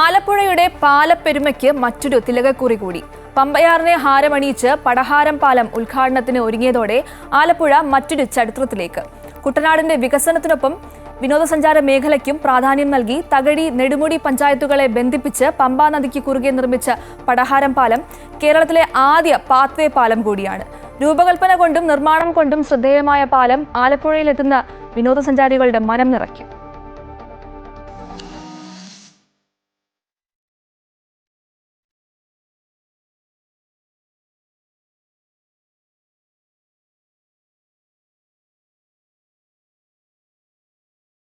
ആലപ്പുഴയുടെ പാലപ്പെരുമയ്ക്ക് മറ്റൊരു തിലകക്കുറി കൂടി. പമ്പയാറിനെ ഹാരമണിയിച്ച് പടഹാരം പാലം ഉദ്ഘാടനത്തിന് ഒരുങ്ങിയതോടെ ആലപ്പുഴ മറ്റൊരു ചരിത്രത്തിലേക്ക്. കുട്ടനാടിന്റെ വികസനത്തിനൊപ്പം വിനോദസഞ്ചാര മേഖലയ്ക്കും പ്രാധാന്യം നൽകി തകഴി നെടുമുടി പഞ്ചായത്തുകളെ ബന്ധിപ്പിച്ച് പമ്പാ നദിക്ക് കുറുകെ നിർമ്മിച്ച പടഹാരം പാലം കേരളത്തിലെ ആദ്യ പാത്വേ പാലം കൂടിയാണ്. രൂപകൽപ്പന കൊണ്ടും നിർമ്മാണം കൊണ്ടും ശ്രദ്ധേയമായ പാലം ആലപ്പുഴയിലെത്തുന്ന വിനോദസഞ്ചാരികളുടെ മനം നിറയ്ക്കും.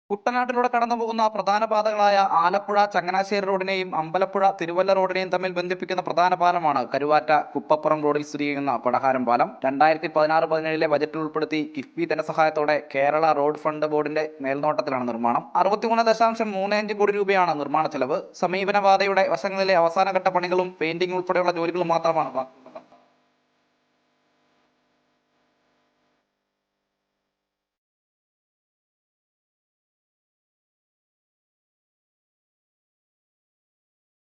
കുട്ടനാട്ടിലൂടെ കടന്നു പോകുന്ന പ്രധാന പാതകളായ ആലപ്പുഴ ചങ്ങനാശ്ശേരി റോഡിനെയും അമ്പലപ്പുഴ തിരുവല്ല റോഡിനെയും തമ്മിൽ ബന്ധിപ്പിക്കുന്ന പ്രധാന പാലമാണ് കരുവാറ്റ കുപ്പപ്പുറം റോഡിൽ സ്ഥിതി ചെയ്യുന്ന പടഹാരം പാലം. രണ്ടായിരത്തി പതിനാറ് പതിനേഴിലെ ബജറ്റിൽ ഉൾപ്പെടുത്തി കിഫ്ബി ധനസഹായത്തോടെ കേരള റോഡ് ഫണ്ട് ബോർഡിന്റെ മേൽനോട്ടത്തിലാണ് നിർമ്മാണം. അറുപത്തിമൂന്ന് ദശാംശം മൂന്ന് അഞ്ച് കോടി രൂപയാണ് നിർമ്മാണ ചെലവ്. സമീപന പാതയുടെ വശങ്ങളിലെ അവസാനഘട്ട പണികളും പെയിന്റിംഗ് ഉൾപ്പെടെയുള്ള ജോലികളും മാത്രമാണ്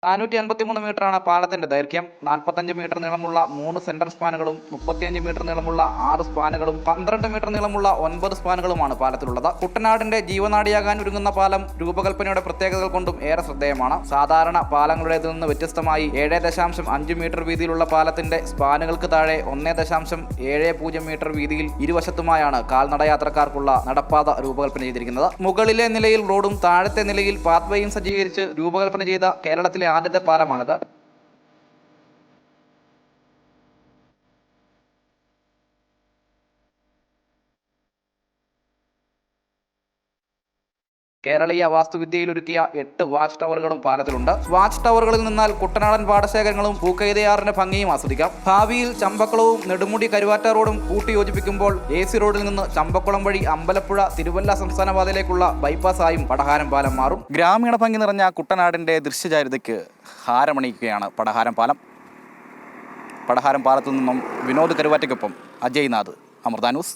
നാനൂറ്റി അൻപത്തി മൂന്ന് മീറ്ററാണ് പാലത്തിന്റെ ദൈർഘ്യം. നാൽപ്പത്തഞ്ച് മീറ്റർ നീളമുള്ള മൂന്ന് സെന്റർ സ്പാനുകളും മുപ്പത്തിയഞ്ച് മീറ്റർ നീളമുള്ള ആറ് സ്പാനുകളും പന്ത്രണ്ട് മീറ്റർ നീളമുള്ള ഒൻപത് സ്പാനുകളുമാണ് പാലത്തിലുള്ളത്. കുട്ടനാടിന്റെ ജീവനാടിയാകാൻ ഒരുങ്ങുന്ന പാലം രൂപകൽപ്പനയുടെ പ്രത്യേകതകൾ കൊണ്ടും ഏറെ ശ്രദ്ധേയമാണ്. സാധാരണ പാലങ്ങളുടേതിൽ നിന്ന് വ്യത്യസ്തമായി ഏഴ് ദശാംശം അഞ്ച് മീറ്റർ വീതിയിലുള്ള പാലത്തിന്റെ സ്പാനുകൾക്ക് താഴെ ഒന്നേ ദശാംശം ഏഴ് പൂജ്യം മീറ്റർ വീതിയിൽ ഇരുവശത്തുമായാണ് കാൽനടയാത്രക്കാർക്കുള്ള നടപ്പാത രൂപകൽപ്പന ചെയ്തിരിക്കുന്നത്. മുകളിലെ നിലയിൽ റോഡും താഴത്തെ നിലയിൽ പാത്വേയും സജ്ജീകരിച്ച് രൂപകൽപ്പന ചെയ്ത കേരളത്തിലെ ആദ്യത്തെ കേരളീയ വാസ്തുവിദ്യയിൽ ഒരുക്കിയ എട്ട് വാച്ച് ടവറുകളും പാലത്തിലുണ്ട്. വാച്ച് ടവറുകളിൽ നിന്നാൽ കുട്ടനാടൻ പാടശേഖരങ്ങളും പൂക്കൈതയാറിന്റെ ഭംഗിയും ആസ്വദിക്കാം. ഭാവിയിൽ ചമ്പക്കുളവും നെടുമുടി കരുവാറ്റ റോഡും കൂട്ടി യോജിപ്പിക്കുമ്പോൾ എ സി റോഡിൽ നിന്ന് ചമ്പക്കുളം വഴി അമ്പലപ്പുഴ തിരുവല്ല സംസ്ഥാന പാതയിലേക്കുള്ള ബൈപ്പാസായും പടഹാരം പാലം മാറും. ഗ്രാമീണ ഭംഗി നിറഞ്ഞ കുട്ടനാടിന്റെ ദൃശ്യചാരിതയ്ക്ക് ഹാരമണിയിക്കുകയാണ് പടഹാരം പാലം. പടഹാരം പാലത്തു നിന്നും വിനോദ് കരുവാറ്റയ്ക്കൊപ്പം അജയ് നാഥ് അമൃത ന്യൂസ്.